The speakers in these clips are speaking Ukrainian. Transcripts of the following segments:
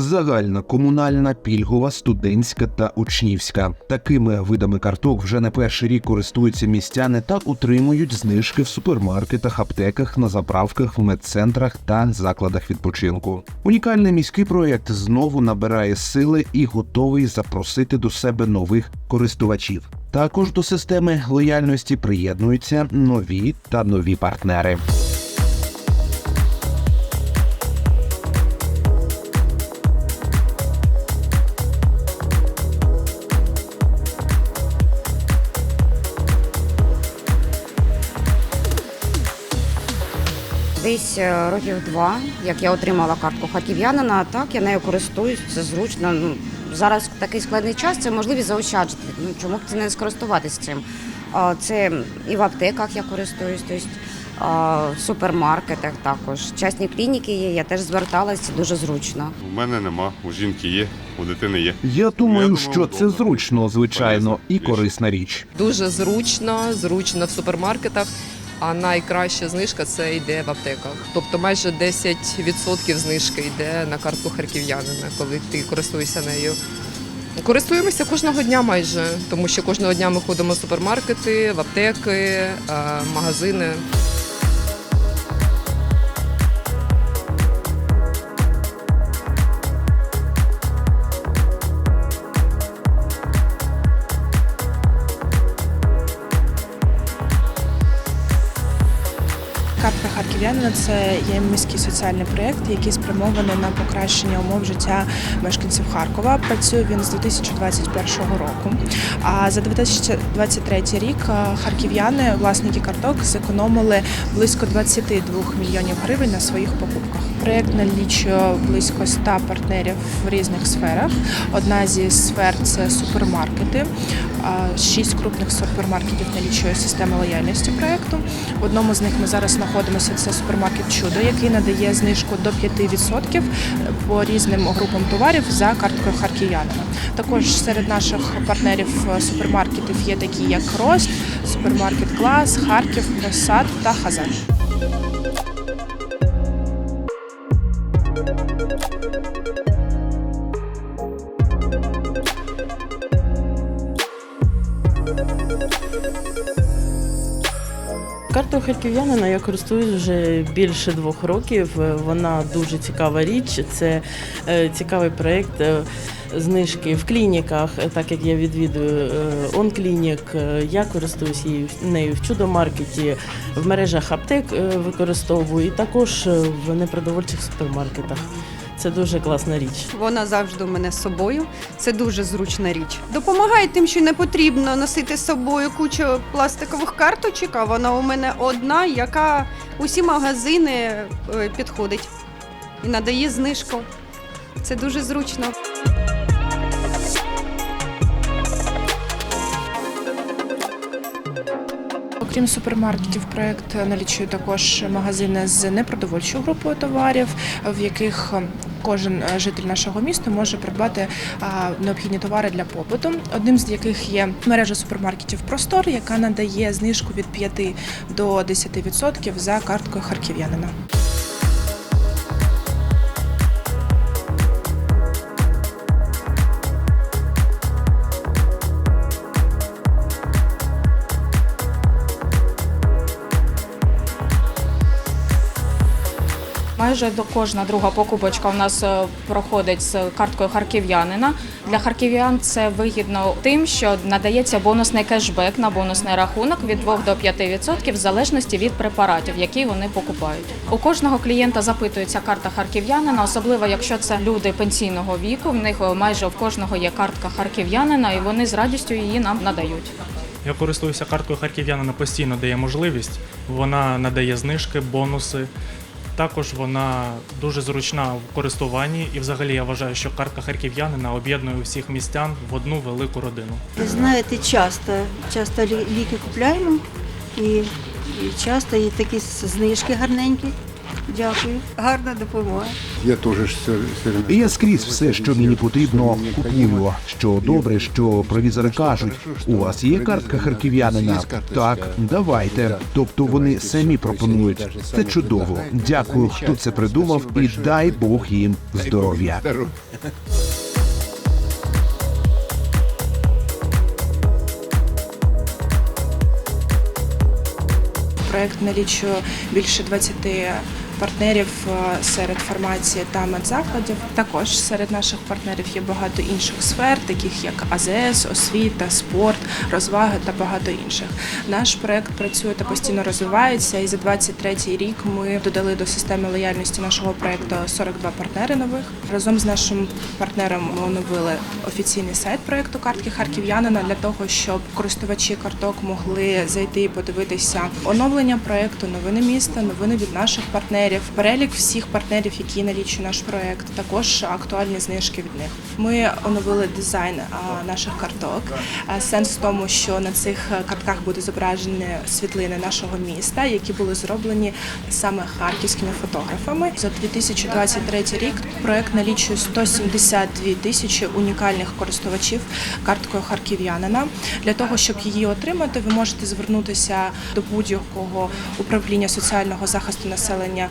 Загальна, комунальна, пільгова, студентська та учнівська. Такими видами карток вже не перший рік користуються містяни та утримують знижки в супермаркетах, аптеках, на заправках, в медцентрах та закладах відпочинку. Унікальний міський проєкт знову набирає сили і готовий запросити до себе нових користувачів. Також до системи лояльності приєднуються нові та нові партнери. Десь е, років два, як я отримала картку харків'янина, так я нею користуюсь, це зручно. Ну, зараз такий складний час це можливість заощаджити. Ну, чому б це не скористуватися цим? Це і в аптеках я користуюсь, тобто в супермаркетах також. Частні клініки є, я теж зверталася, дуже зручно. У мене нема, у жінки є, у дитини є. Я думаю, думаю, що це зручно, звичайно, і корисна річ. Дуже зручно, зручно в супермаркетах. А найкраща знижка це йде в аптеках. Тобто майже 10% знижки йде на картку харків'янина, коли ти користуєшся нею. Користуємося кожного дня майже, тому що кожного дня ми ходимо в супермаркети, в аптеки, е, магазини. Харків'янина це є міський соціальний проєкт, який спрямований на покращення умов життя мешканців Харкова. Працює він з 2021 року. А за 2023 рік е, харків'яни, власники карток, зекономили близько 22 мільйонів гривень на своїх покупках. Проєкт налічує близько 100 партнерів в різних сферах. Одна зі сфер це супермаркети. Шість крупних супермаркетів налічує система лояльності проєкту. В одному з них ми зараз знаходимося. Це супермаркет Чудо, який надає знижку до 5% по різним групам товарів за карткою харків'янина. Також серед наших партнерів супермаркетів є такі, як Рост, супермаркет Клас, Харків, Просад та Хазан. Картою харків'янина я користуюсь вже більше двох років. Вона дуже цікава річ. Це е, цікавий проєкт. е, Знижки в клініках, е, так як я відвідую онклінік, я користуюсь її нею в чудомаркеті, в мережах аптек використовую і також в непродовольчих супермаркетах. Це дуже класна річ. Вона завжди у мене з собою. Це дуже зручна річ. Допомагає тим, що не потрібно носити з собою кучу пластикових карточок. А вона у мене одна, яка усі магазини е, підходить і надає знижку. Це дуже зручно. Окрім супермаркетів, проект налічує також магазини з непродовольчою групою товарів, в яких е, кожен е, житель нашого міста може придбати необхідні товари для побуту. Одним з яких є мережа супермаркетів Простор, яка надає знижку від 5 до 10% за карткою харків'янина. Майже кожна друга покупочка у нас е, проходить з карткою харків'янина. Для харків'ян це вигідно тим, що надається бонусний кешбек на бонусний рахунок від 2 до 5% в залежності від препаратів, які вони покупають. У кожного клієнта запитується карта харків'янина, особливо якщо це люди пенсійного віку. В них е, майже в кожного є картка харків'янина, і вони з радістю її нам надають. Я користуюся карткою харків'янина постійно дає можливість. Вона надає знижки, бонуси. Також вона дуже зручна в користуванні, і взагалі я вважаю, що картка харків'янина об'єднує всіх містян в одну велику родину. Знаєте, часто, часто лі- ліки купляємо і, і часто є такі знижки гарненькі. Дякую. Гарна допомога. Я теж І Я скрізь все, що мені потрібно, купую. Що добре, що провізори кажуть, у вас є картка харків'янина? Так, давайте. Тобто вони самі пропонують. Це чудово. Дякую, хто це придумав, і дай Бог їм здоров'я. Проект налічує більше 20 партнерів е, серед фармації та медзакладів. Також серед наших партнерів є багато інших сфер, таких як АЗС, освіта, спорт, розваги та багато інших. Наш проект працює та постійно розвивається. І за 23 рік ми додали до системи лояльності нашого проекту 42 партнери нових. Разом з нашим партнером ми оновили офіційний сайт проекту картки харків'янина для того, щоб користувачі карток могли зайти і подивитися оновлення проекту, новини міста, новини від наших партнерів, перелік всіх партнерів, які налічує наш проект, також актуальні знижки від них. Ми оновили дизайн наших карток. Сенс в тому, що на цих картках буде зображені світлини нашого міста, які були зроблені саме харківськими фотографами. За 2023 рік проект налічує 172 тисячі унікальних користувачів карткою харків'янина. Для того, щоб її отримати, ви можете звернутися до будь-якого управління соціального захисту населення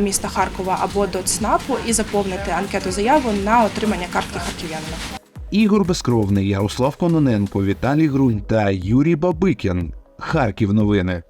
міста Харкова або до ЦНАПу і заповнити анкету заяву на отримання картки харків'янина. Ігор Безкровний, Ярослав Кононенко, Віталій Грунь та Юрій Бабикін. Харків новини.